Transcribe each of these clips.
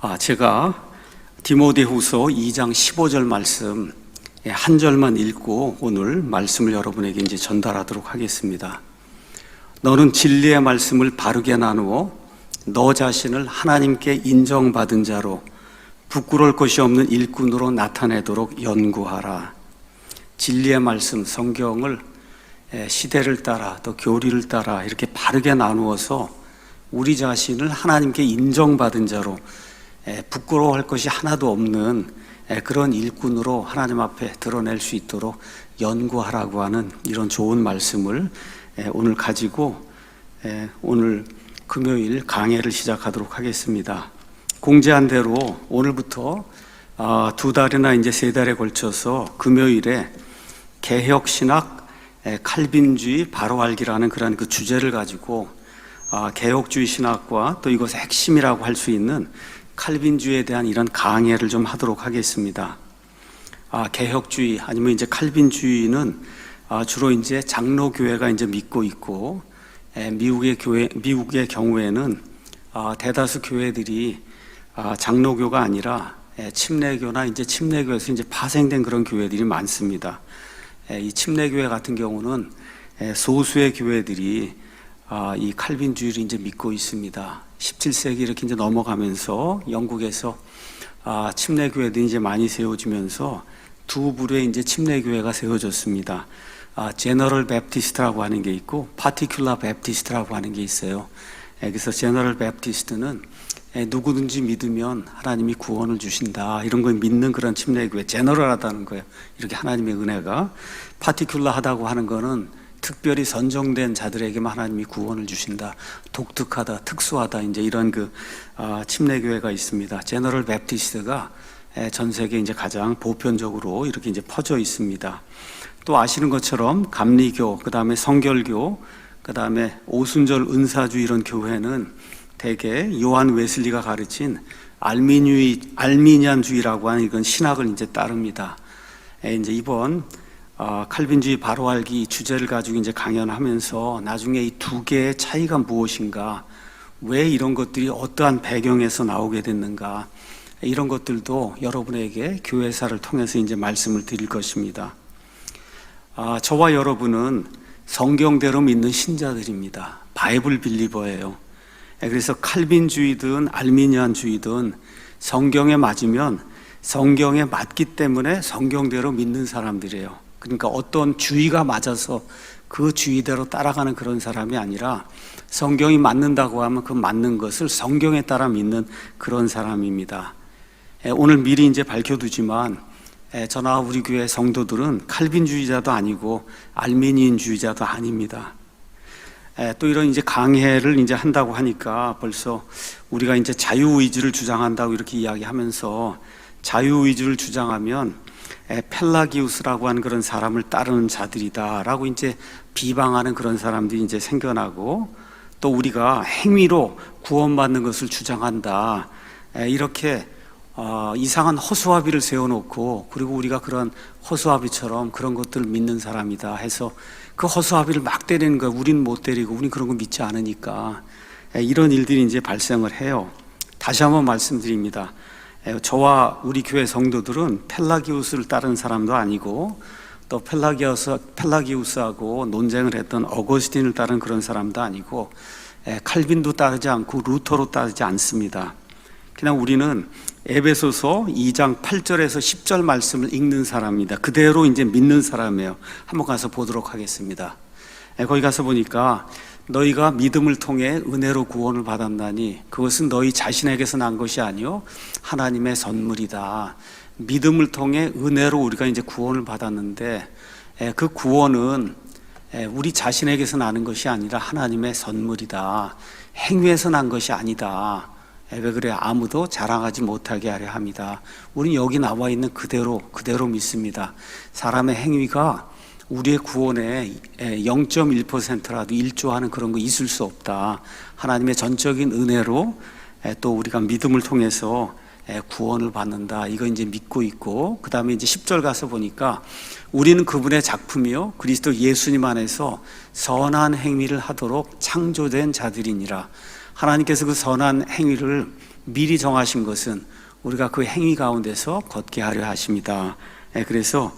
아, 제가 디모데후서 2장 15절 말씀 예, 한 절만 읽고 오늘 말씀을 여러분에게 이제 전달하도록 하겠습니다. 너는 진리의 말씀을 바르게 나누어 너 자신을 하나님께 인정받은 자로 부끄러울 것이 없는 일꾼으로 나타내도록 연구하라. 진리의 말씀, 성경을 예, 시대를 따라 또 교리를 따라 이렇게 바르게 나누어서 우리 자신을 하나님께 인정받은 자로 예, 부끄러워할 것이 하나도 없는 예, 그런 일꾼으로 하나님 앞에 드러낼 수 있도록 연구하라고 하는 이런 좋은 말씀을 예, 오늘 가지고 예, 오늘 금요일 강해를 시작하도록 하겠습니다. 공지한 대로 오늘부터 아, 두 달이나 이제 세 달에 걸쳐서 금요일에 개혁 신학 에, 칼빈주의 바로 알기라는 그런 그 주제를 가지고 아, 개혁주의 신학과 또 이것의 핵심이라고 할 수 있는 칼빈주의에 대한 이런 강해를 좀 하도록 하겠습니다. 아, 개혁주의 아니면 이제 칼빈주의는 아, 주로 이제 장로교회가 이제 믿고 있고 에, 미국의 교회 미국의 경우에는 아, 대다수 교회들이 아, 장로교가 아니라 에, 침례교나 이제 침례교에서 이제 파생된 그런 교회들이 많습니다. 에, 이 침례교회 같은 경우는 에, 소수의 교회들이 아, 이 칼빈주의를 이제 믿고 있습니다. 17세기 이렇게 이제 넘어가면서 영국에서 아, 침례교회들이 이제 많이 세워지면서 두 부류의 이제 침례교회가 세워졌습니다. 아, 제너럴 베프티스트라고 하는 게 있고 파티큘라 베프티스트라고 하는 게 있어요. 에, 그래서 제너럴 베프티스트는 에, 누구든지 믿으면 하나님이 구원을 주신다 이런 걸 믿는 그런 침례교회 제너럴하다는 거예요. 이렇게 하나님의 은혜가 파티큘라하다고 하는 거는 특별히 선정된 자들에게만 하나님이 구원을 주신다. 독특하다, 특수하다. 이제 이런 그 아, 침례교회가 있습니다. 제너럴 베프티스트가 에, 전 세계 이제 가장 보편적으로 이렇게 이제 퍼져 있습니다. 또 아시는 것처럼 감리교, 그 다음에 성결교, 그 다음에 오순절 은사주 이런 교회는 대개 요한 웨슬리가 가르친 알미뉴이 알미니안주의라고 하는 이건 신학을 이제 따릅니다. 에, 이제 이번 어, 칼빈주의 바로 알기 주제를 가지고 이제 강연하면서 나중에 이 두 개의 차이가 무엇인가, 왜 이런 것들이 어떠한 배경에서 나오게 됐는가, 이런 것들도 여러분에게 교회사를 통해서 이제 말씀을 드릴 것입니다. 아, 저와 여러분은 성경대로 믿는 신자들입니다. 바이블 빌리버예요. 예, 그래서 칼빈주의든 알미니안주의든 성경에 맞으면 성경에 맞기 때문에 성경대로 믿는 사람들이에요. 그러니까 어떤 주의가 맞아서 그 주의대로 따라가는 그런 사람이 아니라 성경이 맞는다고 하면 그 맞는 것을 성경에 따라 믿는 그런 사람입니다. 예, 오늘 미리 이제 밝혀두지만 예, 저나 우리 교회 성도들은 칼빈주의자도 아니고 알메니인주의자도 아닙니다. 예, 또 이런 이제 강해를 이제 한다고 하니까 벌써 우리가 이제 자유의지를 주장한다고 이렇게 이야기하면서 자유의지를 주장하면 에, 펠라기우스라고 하는 그런 사람을 따르는 자들이다라고 이제 비방하는 그런 사람들이 이제 생겨나고 또 우리가 행위로 구원받는 것을 주장한다 에, 이렇게 어, 이상한 허수아비를 세워놓고 그리고 우리가 그런 허수아비처럼 그런 것들을 믿는 사람이다 해서 그 허수아비를 막 때리는 거 우리는 못 때리고 우리는 그런 거 믿지 않으니까 에, 이런 일들이 이제 발생을 해요. 다시 한번 말씀드립니다. 저와 우리 교회 성도들은 펠라기우스를 따르는 사람도 아니고 또 펠라기우스, 펠라기우스하고 논쟁을 했던 어거스틴을 따르는 그런 사람도 아니고 칼빈도 따르지 않고 루터로 따르지 않습니다. 그냥 우리는 에베소서 2장 8절에서 10절 말씀을 읽는 사람입니다. 그대로 이제 믿는 사람이에요. 한번 가서 보도록 하겠습니다. 거기 가서 보니까 너희가 믿음을 통해 은혜로 구원을 받았나니 그것은 너희 자신에게서 난 것이 아니요 하나님의 선물이다. 믿음을 통해 은혜로 우리가 이제 구원을 받았는데 그 구원은 우리 자신에게서 나는 것이 아니라 하나님의 선물이다. 행위에서 난 것이 아니다. 왜 그래 아무도 자랑하지 못하게 하려 합니다. 우리는 여기 나와 있는 그대로 그대로 믿습니다. 사람의 행위가 우리의 구원에 0.1%라도 일조하는 그런 거 있을 수 없다. 하나님의 전적인 은혜로 또 우리가 믿음을 통해서 구원을 받는다. 이거 이제 믿고 있고, 그 다음에 이제 10절 가서 보니까 우리는 그분의 작품이요. 그리스도 예수님 안에서 선한 행위를 하도록 창조된 자들이니라. 하나님께서 그 선한 행위를 미리 정하신 것은 우리가 그 행위 가운데서 걷게 하려 하십니다. 예, 그래서 어,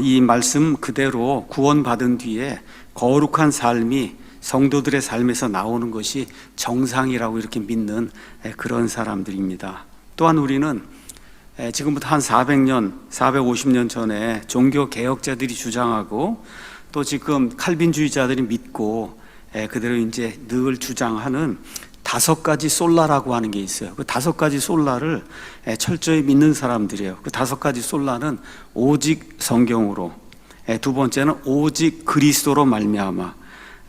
이 말씀 그대로 구원받은 뒤에 거룩한 삶이 성도들의 삶에서 나오는 것이 정상이라고 이렇게 믿는 예, 그런 사람들입니다. 또한 우리는 예, 지금부터 한 400년, 450년 전에 종교 개혁자들이 주장하고 또 지금 칼빈주의자들이 믿고 예, 그대로 이제 늘 주장하는 다섯 가지 솔라라고 하는 게 있어요. 그 다섯 가지 솔라를 예, 철저히 믿는 사람들이에요. 그 다섯 가지 솔라는 오직 성경으로, 예, 두 번째는 오직 그리스도로 말미암아,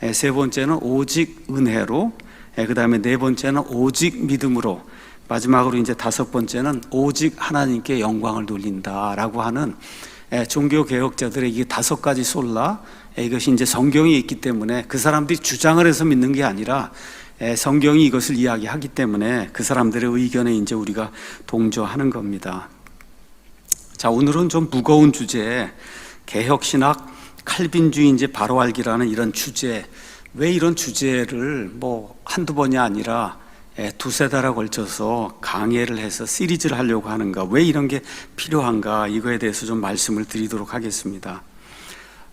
예, 세 번째는 오직 은혜로, 그 다음에 네 번째는 오직 믿음으로, 마지막으로 이제 다섯 번째는 오직 하나님께 영광을 돌린다라고 하는 예, 종교 개혁자들의 이 다섯 가지 솔라 예, 이것이 이제 성경이 있기 때문에 그 사람들이 주장을 해서 믿는 게 아니라 예, 성경이 이것을 이야기하기 때문에 그 사람들의 의견에 이제 우리가 동조하는 겁니다. 자, 오늘은 좀 무거운 주제, 개혁신학, 칼빈주의 이제 바로 알기라는 이런 주제, 왜 이런 주제를 뭐 한두 번이 아니라 예, 두세 달에 걸쳐서 강의를 해서 시리즈를 하려고 하는가, 왜 이런 게 필요한가, 이거에 대해서 좀 말씀을 드리도록 하겠습니다.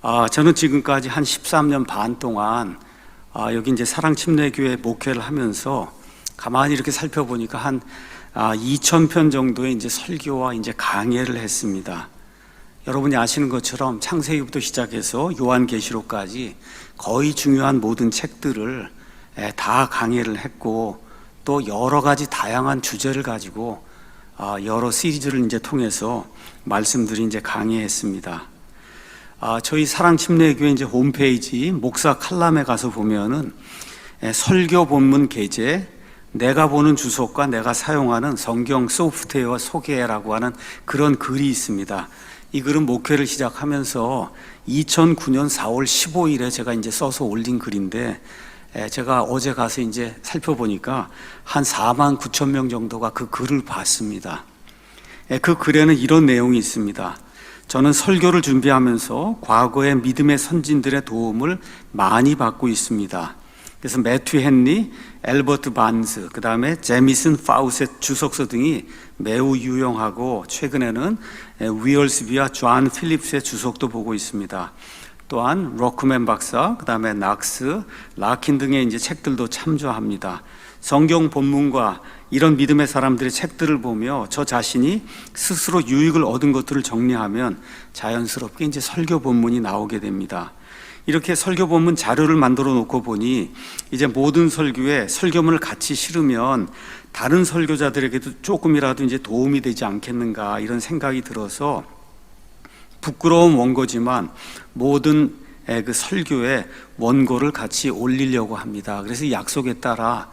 아, 저는 지금까지 한 13년 반 동안 아, 여기 이제 사랑침례교회 목회를 하면서 가만히 이렇게 살펴보니까 한 아, 2,000편 정도의 이제 설교와 이제 강의를 했습니다. 여러분이 아시는 것처럼 창세기부터 시작해서 요한계시록까지 거의 중요한 모든 책들을 에, 다 강의를 했고 또 여러 가지 다양한 주제를 가지고 아, 여러 시리즈를 이제 통해서 말씀들이 이제 강의했습니다. 아, 저희 사랑침례교회 이제 홈페이지 목사 칼럼에 가서 보면은 에, 설교 본문 게재, 내가 보는 주석과 내가 사용하는 성경 소프트웨어 소개라고 하는 그런 글이 있습니다. 이 글은 목회를 시작하면서 2009년 4월 15일에 제가 이제 써서 올린 글인데 에, 제가 어제 가서 이제 살펴보니까 한 4만 9천 명 정도가 그 글을 봤습니다. 에, 그 글에는 이런 내용이 있습니다. 저는 설교를 준비하면서 과거의 믿음의 선진들의 도움을 많이 받고 있습니다. 그래서 매튜 헨리, 엘버트 반스, 그 다음에 제미슨 파우셋 주석서 등이 매우 유용하고 최근에는 위얼스비와 존 필립스의 주석도 보고 있습니다. 또한 로크맨 박사, 그 다음에 낙스, 라킨 등의 이제 책들도 참조합니다. 성경 본문과 이런 믿음의 사람들의 책들을 보며 저 자신이 스스로 유익을 얻은 것들을 정리하면 자연스럽게 이제 설교 본문이 나오게 됩니다. 이렇게 설교 본문 자료를 만들어 놓고 보니 이제 모든 설교에 설교문을 같이 실으면 다른 설교자들에게도 조금이라도 이제 도움이 되지 않겠는가 이런 생각이 들어서 부끄러운 원고지만 모든 그 설교에 원고를 같이 올리려고 합니다. 그래서 약속에 따라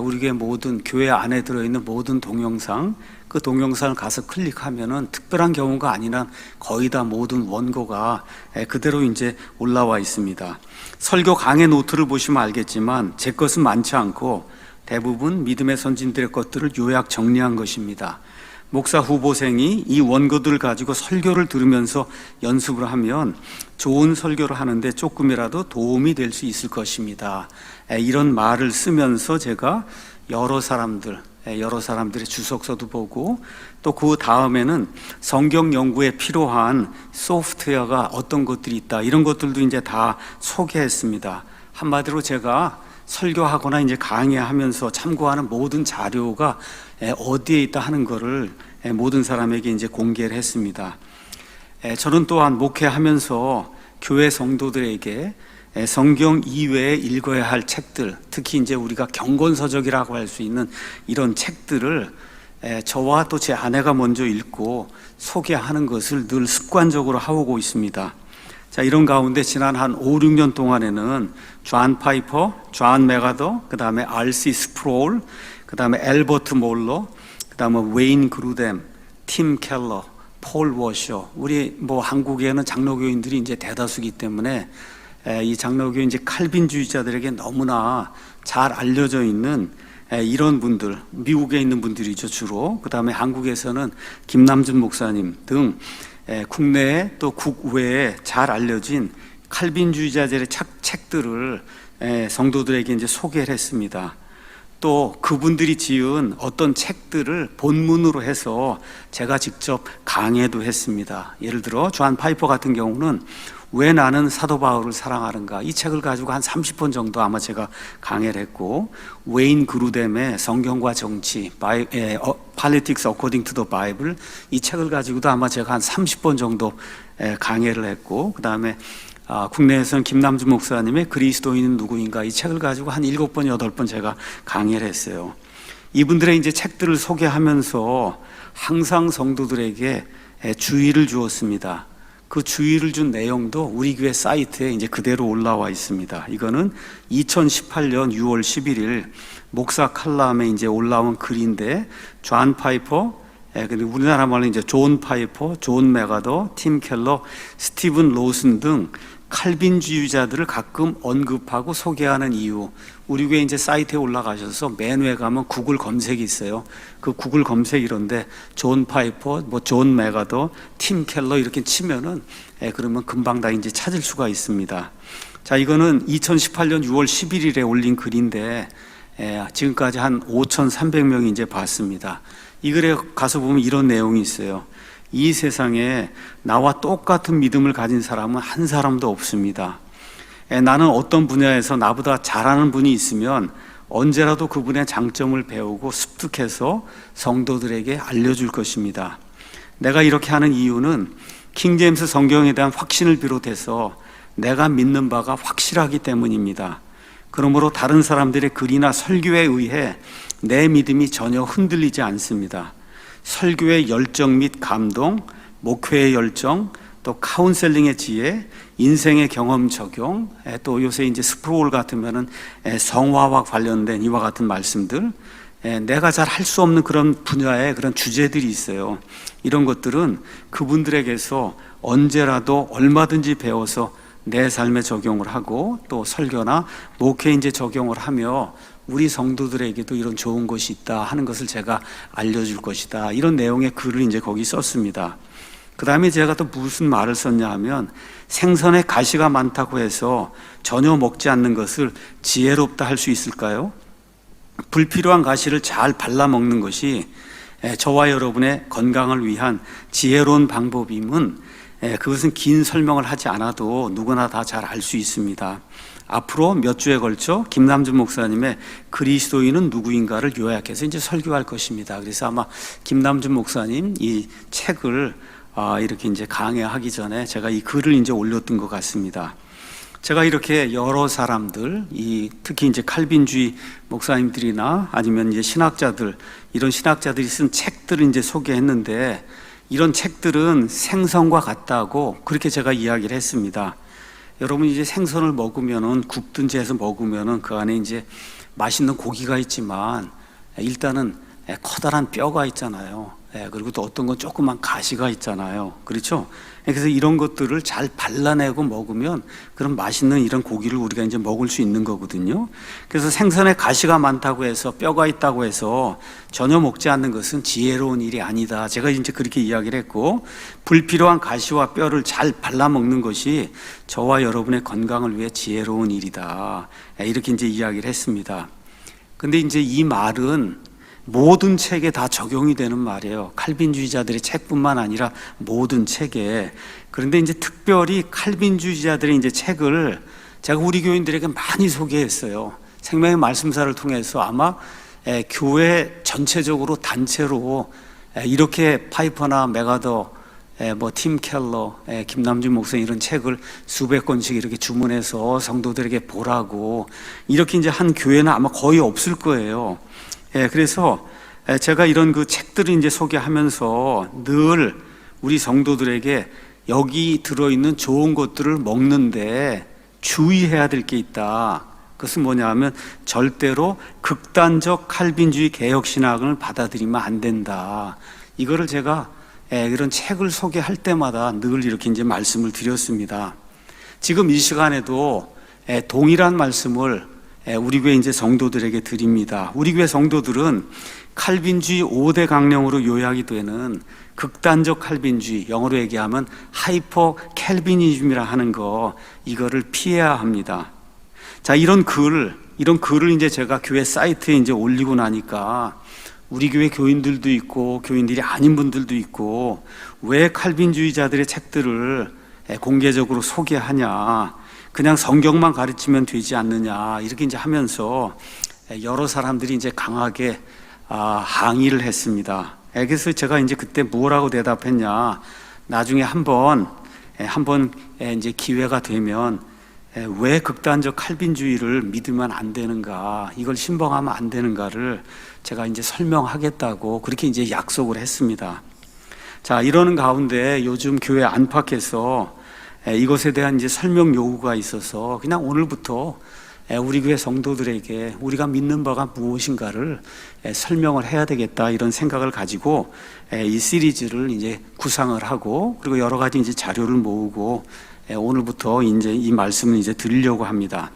우리 교회 모든 교회 안에 들어있는 모든 동영상 그 동영상을 가서 클릭하면은 특별한 경우가 아니라 거의 다 모든 원고가 그대로 이제 올라와 있습니다. 설교 강의 노트를 보시면 알겠지만 제 것은 많지 않고 대부분 믿음의 선진들의 것들을 요약 정리한 것입니다. 목사 후보생이 이 원고들을 가지고 설교를 들으면서 연습을 하면 좋은 설교를 하는데 조금이라도 도움이 될 수 있을 것입니다. 이런 말을 쓰면서 제가 여러 사람들, 여러 사람들의 주석서도 보고 또 그 다음에는 성경 연구에 필요한 소프트웨어가 어떤 것들이 있다 이런 것들도 이제 다 소개했습니다. 한마디로 제가 설교하거나 이제 강의하면서 참고하는 모든 자료가 어디에 있다 하는 것을 모든 사람에게 이제 공개를 했습니다. 저는 또한 목회하면서 교회 성도들에게 성경 이외에 읽어야 할 책들, 특히 이제 우리가 경건서적이라고 할 수 있는 이런 책들을 저와 또 제 아내가 먼저 읽고 소개하는 것을 늘 습관적으로 하고 있습니다. 자, 이런 가운데 지난 한 5, 6년 동안에는 존 파이퍼, 존 메가더, 그 다음에 알시 스프롤, 그 다음에 엘버트 몰러, 그 다음에 웨인 그루뎀, 팀 켈러, 폴 워셔, 우리 뭐 한국에는 장로교인들이 이제 대다수기 때문에 이 장로교 이제 칼빈주의자들에게 너무나 잘 알려져 있는 이런 분들, 미국에 있는 분들이죠 주로. 그 다음에 한국에서는 김남준 목사님 등 국내에 또 국외에 잘 알려진 칼빈주의자들의 책들을 성도들에게 이제 소개를 했습니다. 또 그분들이 지은 어떤 책들을 본문으로 해서 제가 직접 강해도 했습니다. 예를 들어 조한 파이퍼 같은 경우는 왜 나는 사도 바울을 사랑하는가 이 책을 가지고 한 30분 정도 아마 제가 강해를 했고 웨인 그루뎀의 성경과 정치 어, Politics According to the Bible 이 책을 가지고도 아마 제가 한 30분 정도 에, 강해를 했고 그 다음에 아, 국내에서는 김남준 목사님의 그리스도인은 누구인가 이 책을 가지고 한 일곱 번 여덟 번 제가 강의를 했어요. 이분들의 이제 책들을 소개하면서 항상 성도들에게 에, 주의를 주었습니다. 그 주의를 준 내용도 우리 교회 사이트에 이제 그대로 올라와 있습니다. 이거는 2018년 6월 11일 목사 칼럼에 이제 올라온 글인데 존 파이퍼 예, 근데 우리나라 말로 이제 존 파이퍼, 존 메가더, 팀 켈러, 스티븐 로슨 등 칼빈주의자들을 가끔 언급하고 소개하는 이유. 우리 교회 이제 사이트에 올라가셔서 맨 위에 가면 구글 검색이 있어요. 그 구글 검색 이런데 존 파이퍼, 뭐 존 메가더, 팀 켈러 이렇게 치면은 예, 그러면 금방 다 이제 찾을 수가 있습니다. 자, 이거는 2018년 6월 11일에 올린 글인데 예, 지금까지 한 5,300명이 이제 봤습니다. 이 글에 가서 보면 이런 내용이 있어요. 이 세상에 나와 똑같은 믿음을 가진 사람은 한 사람도 없습니다. 에, 나는 어떤 분야에서 나보다 잘하는 분이 있으면 언제라도 그분의 장점을 배우고 습득해서 성도들에게 알려줄 것입니다. 내가 이렇게 하는 이유는 킹제임스 성경에 대한 확신을 비롯해서 내가 믿는 바가 확실하기 때문입니다. 그러므로 다른 사람들의 글이나 설교에 의해 내 믿음이 전혀 흔들리지 않습니다. 설교의 열정 및 감동, 목회의 열정, 또 카운셀링의 지혜, 인생의 경험 적용, 에, 또 요새 이제 스프롤 같으면은 에, 성화와 관련된 이와 같은 말씀들, 에, 내가 잘 할 수 없는 그런 분야의 그런 주제들이 있어요. 이런 것들은 그분들에게서 언제라도 얼마든지 배워서 내 삶에 적용을 하고 또 설교나 목회 이제 적용을 하며 우리 성도들에게도 이런 좋은 것이 있다 하는 것을 제가 알려줄 것이다. 이런 내용의 글을 이제 거기 썼습니다. 그 다음에 제가 또 무슨 말을 썼냐 하면 생선에 가시가 많다고 해서 전혀 먹지 않는 것을 지혜롭다 할 수 있을까요? 불필요한 가시를 잘 발라 먹는 것이 저와 여러분의 건강을 위한 지혜로운 방법임은 그것은 긴 설명을 하지 않아도 누구나 다 잘 알 수 있습니다. 앞으로 몇 주에 걸쳐 김남준 목사님의 그리스도인은 누구인가를 요약해서 이제 설교할 것입니다. 그래서 아마 김남준 목사님 이 책을 아, 이렇게 이제 강의하기 전에 제가 이 글을 이제 올렸던 것 같습니다. 제가 이렇게 여러 사람들, 이 특히 이제 칼빈주의 목사님들이나 아니면 이제 신학자들 이런 신학자들이 쓴 책들을 이제 소개했는데 이런 책들은 생선과 같다고 그렇게 제가 이야기를 했습니다. 여러분 이제 생선을 먹으면은 굽든지 해서 먹으면은 그 안에 이제 맛있는 고기가 있지만 일단은 커다란 뼈가 있잖아요. 예, 그리고 또 어떤 건 조그만 가시가 있잖아요. 그렇죠? 그래서 이런 것들을 잘 발라내고 먹으면 그런 맛있는 이런 고기를 우리가 이제 먹을 수 있는 거거든요. 그래서 생선에 가시가 많다고 해서 뼈가 있다고 해서 전혀 먹지 않는 것은 지혜로운 일이 아니다. 제가 이제 그렇게 이야기를 했고 불필요한 가시와 뼈를 잘 발라 먹는 것이 저와 여러분의 건강을 위해 지혜로운 일이다. 예, 이렇게 이제 이야기를 했습니다. 근데 이제 이 말은 모든 책에 다 적용이 되는 말이에요. 칼빈주의자들의 책뿐만 아니라 모든 책에. 그런데 이제 특별히 칼빈주의자들의 이제 책을 제가 우리 교인들에게 많이 소개했어요. 생명의 말씀사를 통해서 아마 에, 교회 전체적으로 단체로 에, 이렇게 파이퍼나 메가더 뭐팀 켈러, 에, 김남준 목사님 이런 책을 수백 권씩 이렇게 주문해서 성도들에게 보라고 이렇게 이제 한 교회는 아마 거의 없을 거예요. 예, 그래서 제가 이런 그 책들을 이제 소개하면서 늘 우리 성도들에게 여기 들어있는 좋은 것들을 먹는데 주의해야 될 게 있다. 그것은 뭐냐 하면 절대로 극단적 칼빈주의 개혁신학을 받아들이면 안 된다. 이거를 제가 이런 책을 소개할 때마다 늘 이렇게 이제 말씀을 드렸습니다. 지금 이 시간에도 동일한 말씀을 예, 우리 교회 이제 성도들에게 드립니다. 우리 교회 성도들은 칼빈주의 5대 강령으로 요약이 되는 극단적 칼빈주의, 영어로 얘기하면 하이퍼 캘비니즘이라 하는 거, 이거를 피해야 합니다. 자, 이런 글, 이런 글을 이제 제가 교회 사이트에 이제 올리고 나니까 우리 교회 교인들도 있고 교인들이 아닌 분들도 있고 왜 칼빈주의자들의 책들을 에, 공개적으로 소개하냐 그냥 성경만 가르치면 되지 않느냐 이렇게 이제 하면서 에, 여러 사람들이 이제 강하게 아, 항의를 했습니다. 에, 그래서 제가 이제 그때 뭐라고 대답했냐 나중에 한번 에, 한번 에, 이제 기회가 되면 에, 왜 극단적 칼빈주의를 믿으면 안 되는가, 이걸 신봉하면 안 되는가를 제가 이제 설명하겠다고 그렇게 이제 약속을 했습니다. 자, 이러는 가운데 요즘 교회 안팎에서 에, 이것에 대한 이제 설명 요구가 있어서 그냥 오늘부터 에, 우리 교회 성도들에게 우리가 믿는 바가 무엇인가를 에, 설명을 해야 되겠다 이런 생각을 가지고 에, 이 시리즈를 이제 구상을 하고 그리고 여러 가지 이제 자료를 모으고 예, 오늘부터 이제 이 말씀을 이제 드리려고 합니다.